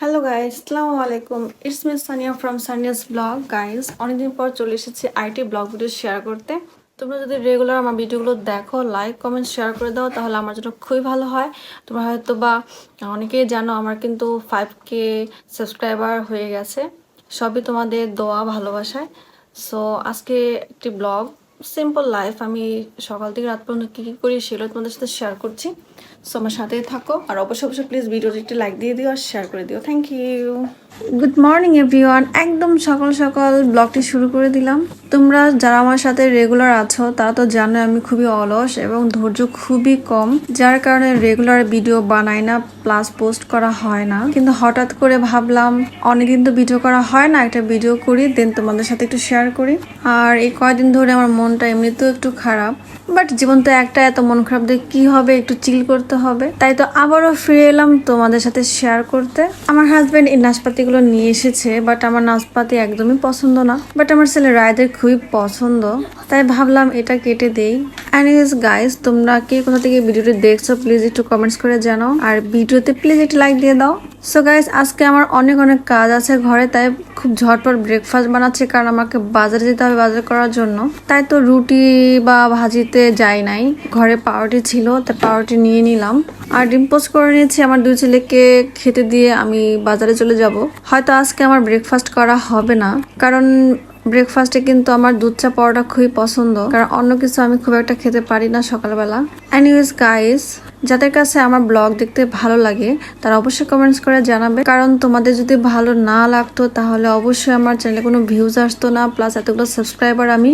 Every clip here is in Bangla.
হ্যালো গাইস আসসালামু আলাইকুম it's Miss Sania from Sania's blog guys অনেকদিন পর চলে এসেছি আইটি ব্লগ ভিডিও শেয়ার করতে। তোমরা যদি রেগুলার আমার ভিডিওগুলো দেখো লাইক কমেন্ট শেয়ার করে দাও, তাহলে আমার জন্য খুবই ভালো হয়। তোমরা হয়তো বা অনেকেই জানো আমার কিন্তু ফাইভ কে সাবস্ক্রাইবার হয়ে গেছে। সবই তোমাদের দোয়া, ভালোবাসায়। সো আজকে একটি ব্লগ সিম্পল লাইফ আমি সকাল থেকে রাত পর্যন্ত কী কী করি সেগুলো তোমাদের সাথে শেয়ার করছি। সো আমার সাথেই থাকো। আর অবশ্যই অবশ্যই প্লিজ ভিডিওটি একটি লাইক দিয়ে দিও আর শেয়ার করে দিও। Thank you good morning everyone একদম সকাল সকাল ব্লগটি শুরু করে দিলাম। তোমরা যারা আমার সাথে রেগুলার আছো, তারা তো জানো আমি খুবই অলস এবং ধৈর্য খুবই কম। যার কারণে রেগুলার ভিডিও বানাই না প্লাস পোস্ট করা হয় না। কিন্তু হঠাৎ করে ভাবলাম, অনেকদিন তো ভিডিও করা হয় না, একটা ভিডিও করি দেন তোমাদের সাথে একটু শেয়ার করি। আর এই কয়দিন ধরে আমার মনটা এমনিতেও একটু খারাপ। বাট জীবন তো একটা, এত মন খারাপ দিয়ে কী হবে, একটু চিল করতে হবে। তাই তো আবারও ফিরে এলাম তোমাদের সাথে শেয়ার করতে। আমার হাজব্যান্ড এই নাশপাতিগুলো নিয়ে এসেছে বাট আমার নাশপাতি একদমই পছন্দ না। বাট আমার ছেলে রায়দের খুবই পছন্দ। তাই ভাবলাম এটা কেটে দেই। অ্যানিওয়েজ গাইস তোমরা কে কোথা থেকে ভিডিওটি দেখছ প্লিজ একটু কমেন্টস করে জানাও। আর ভিডিওতে প্লিজ একটু লাইক দিয়ে দাও। সো গাইস আজকে আমার অনেক অনেক কাজ আছে ঘরে, তাই খুব ঝটপট ব্রেকফাস্ট বানাচ্ছি কারণ আমাকে বাজারে যেতে হবে বাজার করার জন্য। তাই তো রুটি বা ভাজিতে যাই নাই। ঘরে পাউরুটি ছিল তাই পাউরুটি নিয়ে নিলাম। আর ডিম পোস্ট করে নিয়েছি, আমার দুই ছেলেকে খেতে দিয়ে আমি বাজারে চলে যাব। হয়তো আজকে আমার ব্রেকফাস্ট করা হবে না, কারণ ব্রেকফাস্টে কিন্তু আমার দুধ চা পরোটা খুবই পছন্দ, কারণ অন্য কিছু আমি খুব একটা খেতে পারি না সকালবেলা। এনিওয়েজ গাইস যাদের কাছে আমার ব্লগ দেখতে ভালো লাগে, তারা অবশ্যই কমেন্টস করে জানাবে। কারণ তোমাদের যদি ভালো না লাগতো, তাহলে অবশ্যই আমার চ্যানেলে কোনো ভিউজ আসতো না প্লাস এতগুলো সাবস্ক্রাইবার আমি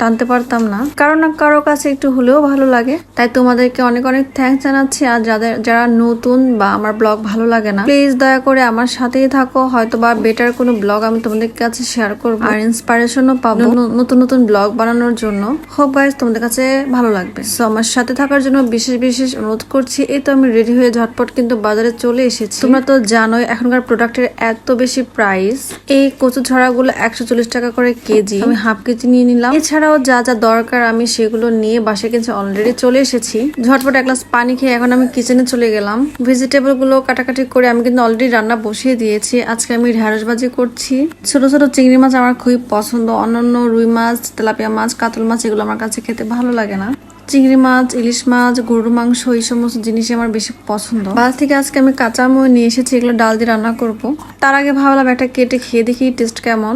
টানতে পারতাম না। কারও না কারও কাছে একটু হলেও ভালো লাগে। তাই তোমাদেরকে অনেক অনেক থ্যাঙ্কস জানাচ্ছি। আর যাদের, যারা নতুন বা আমার ব্লগ ভালো লাগে না প্লিজ দয়া করে আমার সাথেই থাকো। হয়তো বা বেটার কোনো ব্লগ আমি তোমাদের কাছে শেয়ার করব। আর ইন্সপিরেশনও পাবো নতুন নতুন ব্লগ বানানোর জন্য। হোপ গাইজ তোমাদের কাছে ভালো লাগবে। সো আমার সাথে থাকার জন্য বিশেষ বিশেষ অনুরোধ করছি। এই তো আমি রেডি হয়ে ঝটপট কিন্তু বাজারে চলে এসেছি। তোমরা তো জানোই এখনকার প্রোডাক্টের এত বেশি প্রাইস এই কচু ছড়াগুলো একশো চল্লিশ টাকা করে কেজি। আমি হাফ কেজি নিয়ে নিলাম। এছাড়াও যা যা দরকার আমি সেগুলো নিয়ে বাসায় কিন্তু অলরেডি চলে এসেছি। ঝটপট এক গ্লাস পানি খেয়ে এখন আমি কিচেনে চলে গেলাম। ভেজিটেবলগুলো কাটাকাটি করে আমি কিন্তু অলরেডি রান্না বসিয়ে দিয়েছি। আজকে আমি ঢ্যাঁড়স ভাজি করছি। ছোট ছোট চিংড়ি মাছ আমার খুবই পছন্দ। অন্যান্য রুই মাছ, তেলাপিয়া মাছ, কাতল মাছ এগুলো আমার কাছে খেতে ভালো লাগে না। চিংড়ি মাছ, ইলিশ মাছ, গরুর মাংস এই সমস্ত জিনিসই আমার বেশি পছন্দ। বাজার থেকে আজকে আমি কাঁচা আমও নিয়ে এসেছি, এগুলো ডাল দিয়ে রান্না করব। তার আগে ভাবলাম একটা কেটে খেয়ে দেখি টেস্ট কেমন?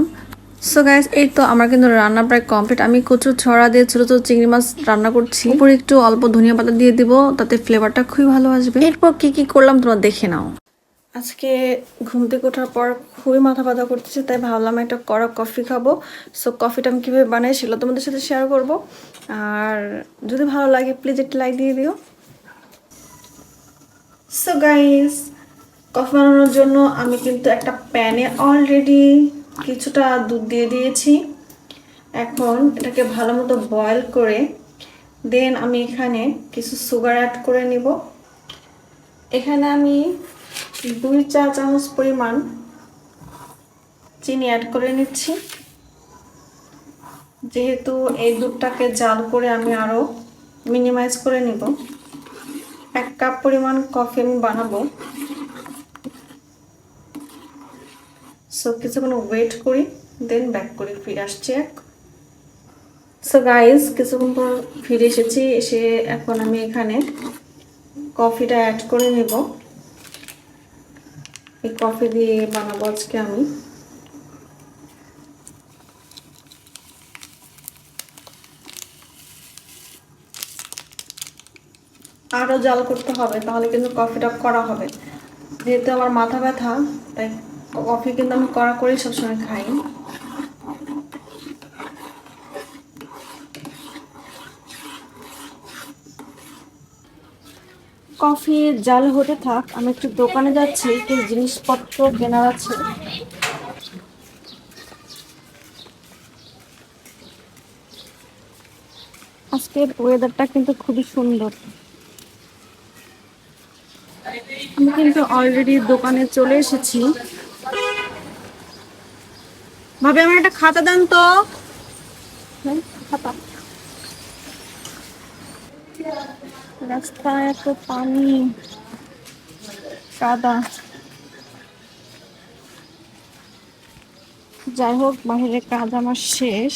সো গাইস এই তো আমার কিন্তু রান্না প্রায় কমপ্লিট আমি কচুর ছড়া দিয়ে ছোট ছোট চিংড়ি মাছ রান্না করছি। উপরে একটু অল্প ধনিয়া পাতা দিয়ে দিব, তাতে ফ্লেভারটা খুবই ভালো আসবে। এরপর কি কি করলাম তোমরা দেখে নাও। আজকে ঘুম থেকে ওঠার পর খুবই মাথা ব্যথা করতেছে, তাই ভাবলাম একটা কড়া কফি খাব। সো কফিটা আমি কীভাবে বানাই সেগুলো তোমাদের সাথে শেয়ার করব। আর যদি ভালো লাগে প্লিজ একটা লাইক দিয়ে দিও। সো গাইস কফি বানানোর জন্য আমি কিন্তু একটা প্যানে অলরেডি কিছুটা দুধ দিয়ে দিয়েছি। এখন এটাকে ভালো মতো বয়েল করে দেন আমি এখানে কিছু সুগার অ্যাড করে নিব। এখানে আমি দুই চা চামচ পরিমাণ চিনি অ্যাড করে নিচ্ছি। যেহেতু এই দুধটাকে জাল করে আমি আরও মিনিমাইজ করে নিব। এক কাপ পরিমাণ কফি আমি বানাবো। সো কিছুক্ষণ ওয়েট করি দেন ব্যাক করি ফিরে আসছি এক। সো গাইস কিছুক্ষণ পর ফিরে এসেছি, এসে এখন আমি এখানে কফিটা অ্যাড করে নেব। এই কফি দিয়ে বানাবো আজকে আমি। আরও জাল করতে হবে, তাহলে কিন্তু কফিটা করা হবে। যেহেতু আমার মাথা ব্যথা, তাই কফি কিন্তু আমি কড়া করেই সবসময় খাই। কফি জাল হতে থাক, আমি একটু দোকানে যাচ্ছি কিছু জিনিসপত্র কেনার আছে। আজকের ওয়েদারটা কিন্তু খুবই সুন্দর। আমি কিন্তু অলরেডি দোকানে চলে এসেছি। ভাবে আমার একটা খাতা দেন তো। হ্যাঁ, খাতা। রাস্তায় পানি কাদা যাই হোক বাহিরের কাজ আমার শেষ।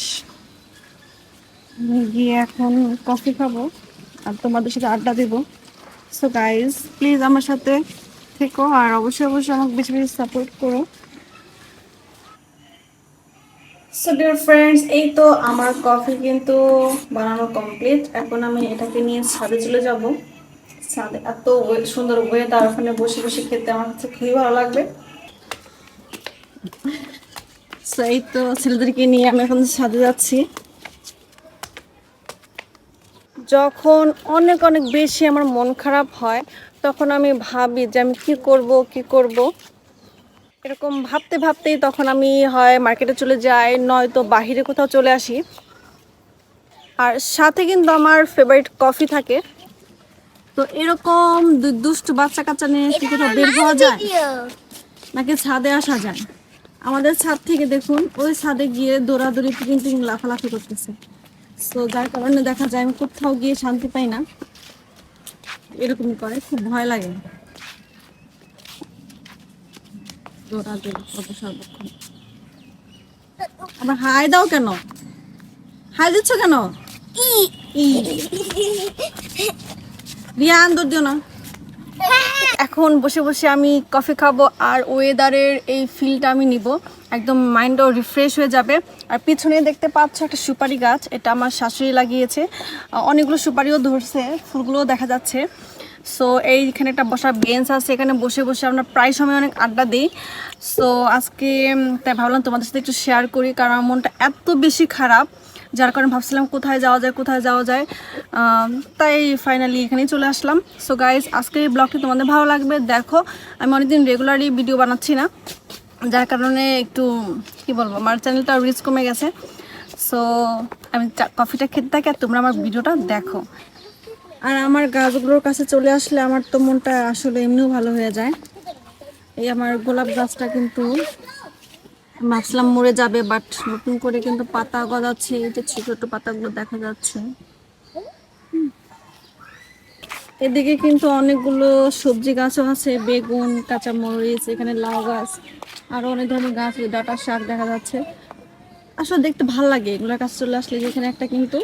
আমি গিয়ে এখন কফি খাব আর তোমাদের সাথে আড্ডা দেবো। সো গাইজ প্লিজ আমার সাথে থেকো আর অবশ্যই অবশ্যই আমাকে বেশি বেশি সাপোর্ট করো। সো ডিয়ার ফ্রেন্ডস এই তো আমার কফি কিন্তু বানানো কমপ্লিট এখন আমি এটাকে নিয়ে ছাদে চলে যাব। ছাদে এত সুন্দর ওয়েদার ওখানে বসে বসে খেতে আমার কাছে খুবই ভালো লাগবে। সো এই তো ছেলেদেরকে নিয়ে আমি এখন ছাদে যাচ্ছি। যখন অনেক অনেক বেশি আমার মন খারাপ হয়, তখন আমি ভাবি যে আমি কি করব কি করব? এরকম ভাবতে ভাবতেই তখন আমি হয় মার্কেটে চলে যাই নয়তো বাহিরে কোথাও চলে আসি। আর সাথে কিন্তু আমার ফেভারিট কফি থাকে। তো এরকম দুষ্টু বাচ্চা কাচ্চা নিয়ে কি কোথাও বের হওয়া যায়? নাকি ছাদে আসা যায়? আমাদের ছাদ থেকে দেখুন ওই ছাদে গিয়ে দৌড়াদৌড়ি টিকিং কিন্তু লাফালাফি করতেছে। তো যার কারণে দেখা যায় আমি কোথাও গিয়ে শান্তি পাই না। এরকম করে খুব ভয় লাগে। দৌড়াদৌড়ি সর্বক্ষণ। হাই দাও কেন? হাই দিচ্ছ কেন। রিয়া আন্দর দিও না। এখন বসে বসে আমি কফি খাব আর ওয়েদারের এই ফিলটা আমি নিব। একদম মাইন্ডও রিফ্রেশ হয়ে যাবে। আর পিছনে দেখতে পাচ্ছ একটা সুপারি গাছ, এটা আমার শাশুড়ি লাগিয়েছে। অনেকগুলো সুপারিও ধরছে, ফুলগুলোও দেখা যাচ্ছে। সো এইখানে একটা বসার বেঞ্চ আছে, এখানে বসে বসে আমরা প্রায় সময় অনেক আড্ডা দিই। সো আজকে তাই ভাবলাম তোমাদের সাথে একটু শেয়ার করি, কারণ আমার মনটা এত বেশি খারাপ, যার কারণে ভাবছিলাম কোথায় যাওয়া যায়, কোথায় যাওয়া যায়। তাই ফাইনালি এখানেই চলে আসলাম। সো গাইজ আজকের এই ব্লগটি তোমাদের ভালো লাগবে। দেখো, আমি অনেকদিন রেগুলারই ভিডিও বানাচ্ছি না, যার কারণে একটু, কি বলব, আমার চ্যানেলটা রিচ কমে গেছে। সো আমি কফিটা খেতে থাকি আর তোমরা আমার ভিডিওটা দেখো। আর আমার গাছগুলোর কাছে চলে আসলে আমার তো মনটা আসলে এমনিও ভালো হয়ে যায়। এই আমার গোলাপ গাছটা কিন্তু ভাবছিলাম মরে যাবে বাট নতুন করে কিন্তু পাতা গজাচ্ছে, এই যে ছোট ছোট পাতাগুলো দেখা যাচ্ছে। এদিকে কিন্তু অনেকগুলো সবজি গাছও আছে, বেগুন কাঁচা মরিচ এখানে লাউ গাছ আরও অনেক ধরনের গাছ ডাটা শাক দেখা যাচ্ছে। আসলে দেখতে ভালো লাগে, এগুলোর কাছে চলে আসলে যেখানে একটা কিন্তু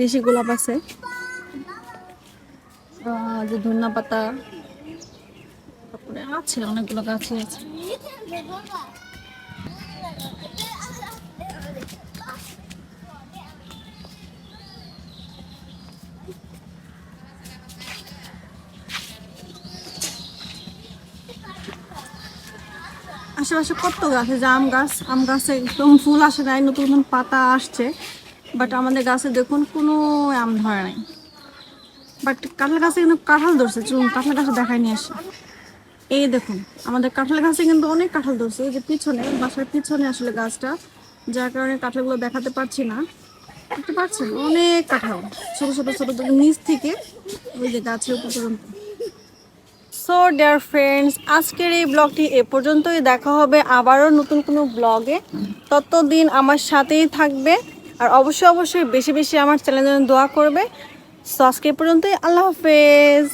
দেশি গোলাপ আছে। যে ধন্যা পাতা, তারপরে আছে, অনেকগুলো গাছই আছে। আশেপাশে কত গাছ আম গাছ, আম গাছে একদম ফুল আসে নাই, নতুন নতুন পাতা আসছে বাট আমাদের গাছে দেখুন কোনো আম ধরে নাই। বাট কাঁঠাল গাছে কিন্তু কাঁঠাল ধরছে, চলুন কাঁঠাল গাছে দেখাই নিয়ে আসি। এই দেখুন, আমাদের কাঁঠাল গাছে কিন্তু অনেক কাঁঠাল ধরছে যে পিছনে, বাসার পিছনে আসলে গাছটা, যার কারণে কাঁঠালগুলো দেখাতে পারছি না। দেখতে পাচ্ছেন, অনেক কাঁঠাল, ছোট ছোট ছোট নিচ থেকে ওই যে গাছের উপর সো ডিয়ার ফ্রেন্ডস আজকের এই ব্লগটি এ পর্যন্তই, দেখা হবে আবারও নতুন কোনো ব্লগে ততদিন আমার সাথেই থাকবে, আর অবশ্যই অবশ্যই বেশি বেশি আমার চ্যানেলের দোয়া করবে। সো আজকে এ পর্যন্তই আল্লাহ হাফেজ